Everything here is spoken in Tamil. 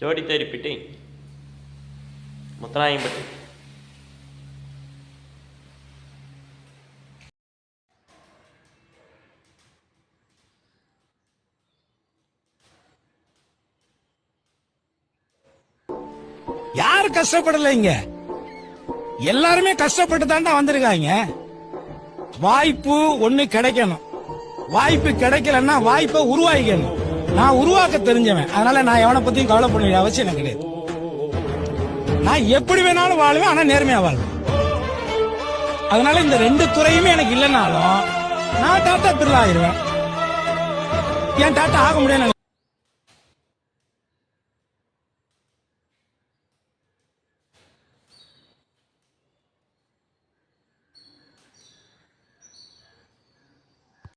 ஜோடி முத்தராயம்பட்டி யாரு யாரும் கஷ்டப்படலைங்க எல்லாருமே கஷ்டப்பட்டு தாண்டா வந்திருக்காங்க. வாய்ப்பு ஒண்ணு கிடைக்கணும். வாய்ப்பு கிடைக்கலன்னா வாய்ப்பை உருவாக்கணும் நான் உருவாக்க தெரிஞ்சவன். அதனால நான் எவனை பத்தியும் கவலைப்பட வேண்டிய அவசியம் எனக்கு கிடையாது. நான் எப்படி வேணாலும் வாழ்வேன் ஆனா நேர்மையா வாழ்வேன். அதனால இந்த ரெண்டு துறையுமே எனக்கு இல்லைனாலும் நான் டாட்டா பில்லா ஆயிருவேன் என் டாட்டா ஆக முடியாது